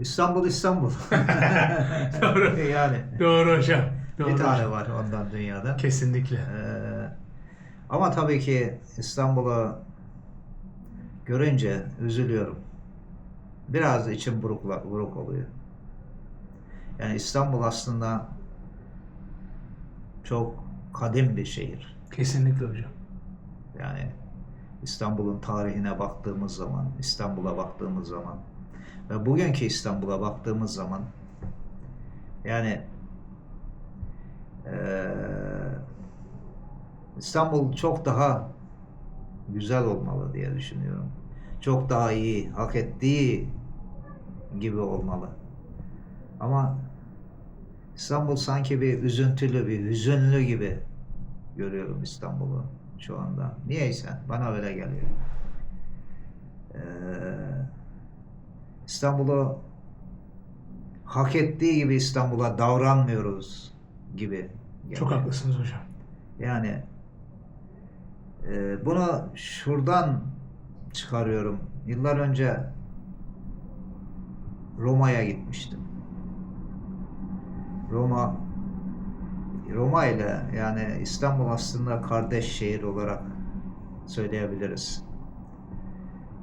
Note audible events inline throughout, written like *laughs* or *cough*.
İstanbul İstanbul. *laughs* Doğru. *laughs* yani Doğru hocam. Doğru bir tane hocam. var ondan dünyada. Kesinlikle. Ee, ama tabii ki İstanbul'u görünce üzülüyorum. Biraz da içim burukla, buruk oluyor. Yani İstanbul aslında çok kadim bir şehir. Kesinlikle hocam. Yani İstanbul'un tarihine baktığımız zaman, İstanbul'a baktığımız zaman ve bugünkü İstanbul'a baktığımız zaman yani eee, İstanbul çok daha güzel olmalı diye düşünüyorum. Çok daha iyi, hak ettiği gibi olmalı. Ama İstanbul sanki bir üzüntülü, bir hüzünlü gibi görüyorum İstanbul'u şu anda. Niyeyse bana öyle geliyor. Ee, İstanbul'u hak ettiği gibi İstanbul'a davranmıyoruz gibi. Çok geliyor. haklısınız hocam. Yani e, bunu şuradan çıkarıyorum. Yıllar önce Roma'ya gitmiştim. Roma Roma ile yani İstanbul aslında kardeş şehir olarak söyleyebiliriz.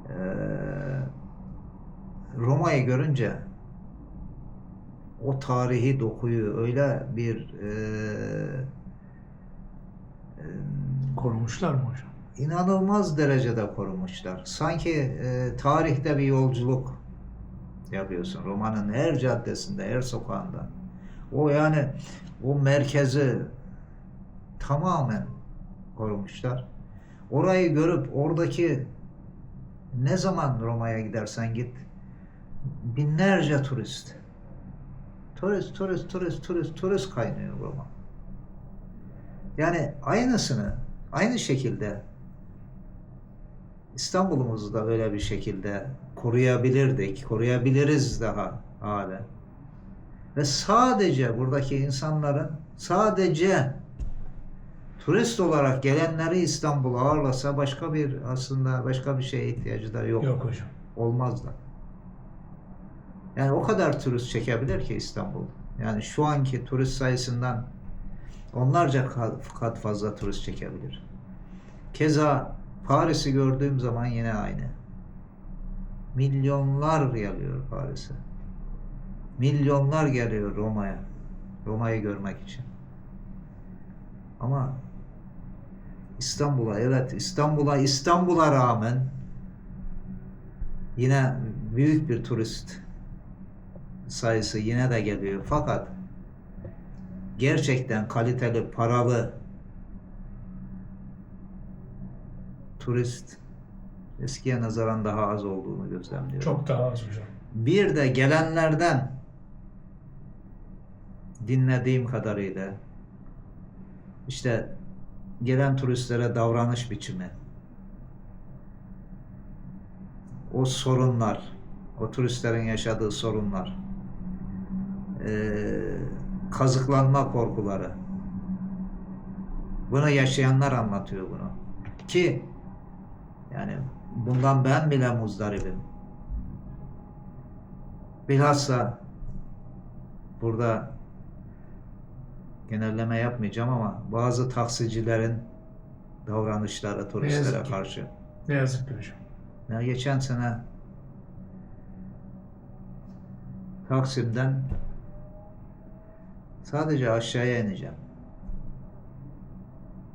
Ee, Roma'yı görünce o tarihi dokuyu öyle bir e, e, Korumuşlar mı hocam? inanılmaz derecede korumuşlar. Sanki e, tarihte bir yolculuk yapıyorsun. Roma'nın her caddesinde, her sokağında. O yani o merkezi tamamen korumuşlar. Orayı görüp oradaki ne zaman Roma'ya gidersen git binlerce turist. Turist, turist, turist, turist, turist kaynıyor Roma. Yani aynısını, aynı şekilde İstanbul'umuzu da öyle bir şekilde koruyabilirdik, koruyabiliriz daha hala. Ve sadece buradaki insanların sadece turist olarak gelenleri İstanbul'a ağırlasa başka bir aslında başka bir şeye ihtiyacı da yok. Yok hocam. Olmaz da. Yani o kadar turist çekebilir ki İstanbul. Yani şu anki turist sayısından onlarca ka- kat fazla turist çekebilir. Keza Paris'i gördüğüm zaman yine aynı. Milyonlar geliyor Paris'e. Milyonlar geliyor Roma'ya. Roma'yı görmek için. Ama İstanbul'a evet İstanbul'a İstanbul'a rağmen yine büyük bir turist sayısı yine de geliyor. Fakat gerçekten kaliteli, paralı turist eskiye nazaran daha az olduğunu gözlemliyorum. Çok daha az hocam. Bir de gelenlerden dinlediğim kadarıyla işte gelen turistlere davranış biçimi o sorunlar o turistlerin yaşadığı sorunlar eee, kazıklanma korkuları bunu yaşayanlar anlatıyor bunu ki yani bundan ben bile muzdaribim Bilhassa burada genelleme yapmayacağım ama bazı taksicilerin davranışları turistlere yazık ki. karşı. Ne yazık ki hocam. Ya geçen sene Taksim'den sadece aşağıya ineceğim.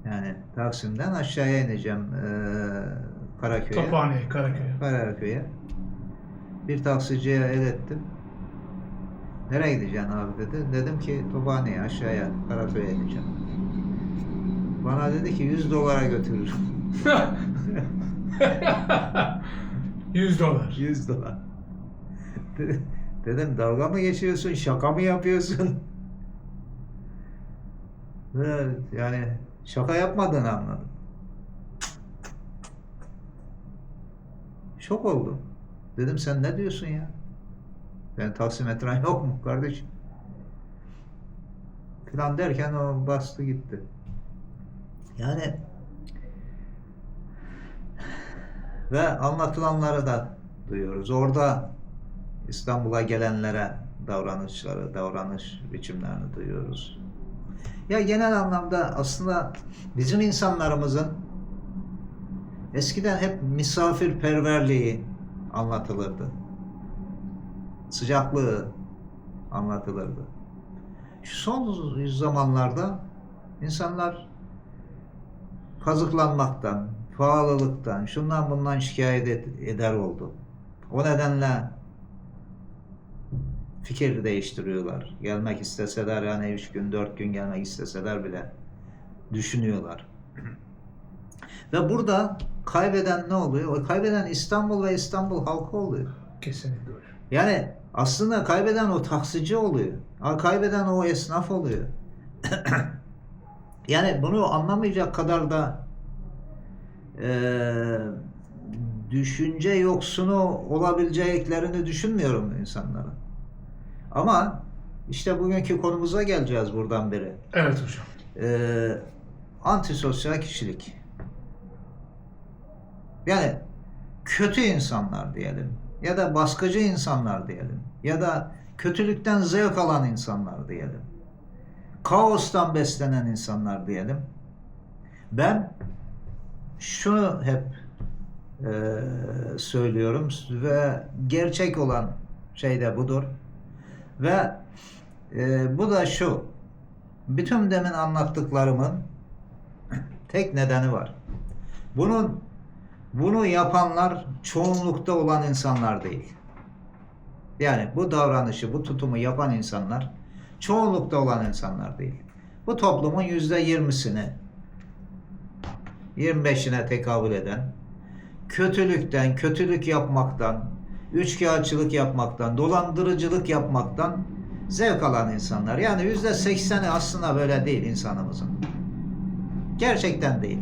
Yani Taksim'den aşağıya ineceğim eee Karaköy'e. Tophane'ye, Karaköy'e. Karaköy'e. Bir taksiciye el ettim. Nereye gideceksin abi dedi. Dedim ki Tophane'ye aşağıya Karaköy'e ineceğim. Bana dedi ki 100 dolara götürür. *laughs* 100 dolar. 100 dolar. De- Dedim dalga mı geçiyorsun, şaka mı yapıyorsun? Yani şaka yapmadığını anladım. Şok oldum. Dedim sen ne diyorsun ya? Ben taksimetren yok mu kardeşim? Plan derken o bastı gitti. Yani ve anlatılanları da duyuyoruz. Orada İstanbul'a gelenlere davranışları, davranış biçimlerini duyuyoruz. Ya genel anlamda aslında bizim insanlarımızın eskiden hep misafirperverliği anlatılırdı. Sıcaklığı anlatılırdı. Şu son zamanlarda insanlar kazıklanmaktan, pahalılıktan, şundan bundan şikayet ed- eder oldu. O nedenle fikir değiştiriyorlar. Gelmek isteseler yani üç gün, dört gün gelmek isteseler bile düşünüyorlar. Ve burada kaybeden ne oluyor? O kaybeden İstanbul ve İstanbul halkı oluyor. Kesinlikle öyle. Yani aslında kaybeden o taksici oluyor. Kaybeden o esnaf oluyor. yani bunu anlamayacak kadar da eee, düşünce yoksunu olabileceklerini düşünmüyorum insanların. Ama işte bugünkü konumuza geleceğiz buradan beri. Evet hocam. Eee antisosyal kişilik. Yani kötü insanlar diyelim ya da baskıcı insanlar diyelim ya da kötülükten zevk alan insanlar diyelim. Kaostan beslenen insanlar diyelim. Ben şunu hep eee, söylüyorum ve gerçek olan şey de budur. Ve eee, bu da şu. Bütün demin anlattıklarımın tek nedeni var. Bunun bunu yapanlar çoğunlukta olan insanlar değil. Yani bu davranışı, bu tutumu yapan insanlar çoğunlukta olan insanlar değil. Bu toplumun yüzde yirmisini, 25'ine tekabül eden, kötülükten, kötülük yapmaktan, üçkağıtçılık yapmaktan, dolandırıcılık yapmaktan zevk alan insanlar. Yani yüzde sekseni aslında böyle değil insanımızın. Gerçekten değil.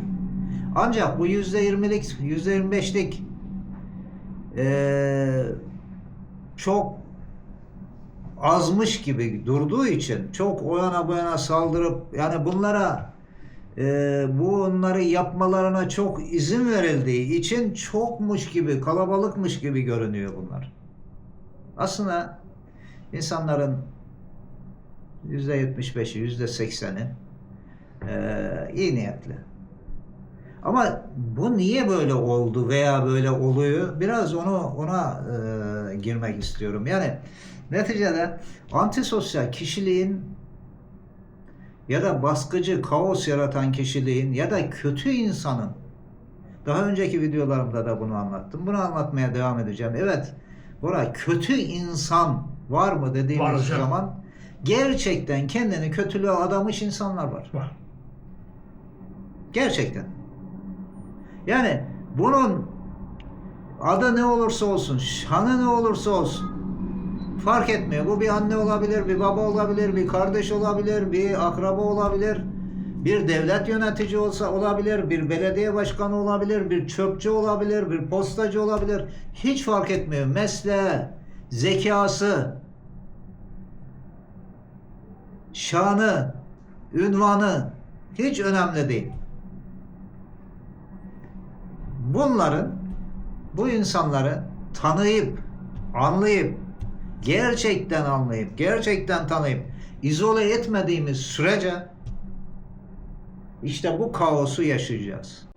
Ancak bu yüzde yirmilik, yüzde yirmi beşlik çok azmış gibi durduğu için çok o yana bu yana saldırıp yani bunlara eee bunları yapmalarına çok izin verildiği için çokmuş gibi kalabalıkmış gibi görünüyor bunlar. Aslında insanların yüzde yetmiş beşi, yüzde sekseni eee, iyi niyetli. Ama bu niye böyle oldu veya böyle oluyor? Biraz onu ona eee, girmek istiyorum. Yani neticede antisosyal kişiliğin ya da baskıcı, kaos yaratan kişiliğin ya da kötü insanın daha önceki videolarımda da bunu anlattım. Bunu anlatmaya devam edeceğim. Evet, Bora kötü insan var mı Var dediğimiz hocam. zaman gerçekten kendini kötülüğe adamış insanlar var. Var. Gerçekten. Yani bunun adı ne olursa olsun, şanı ne olursa olsun fark etmiyor. Bu bir anne olabilir, bir baba olabilir, bir kardeş olabilir, bir akraba olabilir, bir devlet yönetici olsa olabilir, bir belediye başkanı olabilir, bir çöpçü olabilir, bir postacı olabilir. Hiç fark etmiyor. Mesleği, zekası, şanı, ünvanı hiç önemli değil. Bunların bu insanları tanıyıp, anlayıp, gerçekten anlayıp, gerçekten tanıyıp izole etmediğimiz sürece işte bu kaosu yaşayacağız.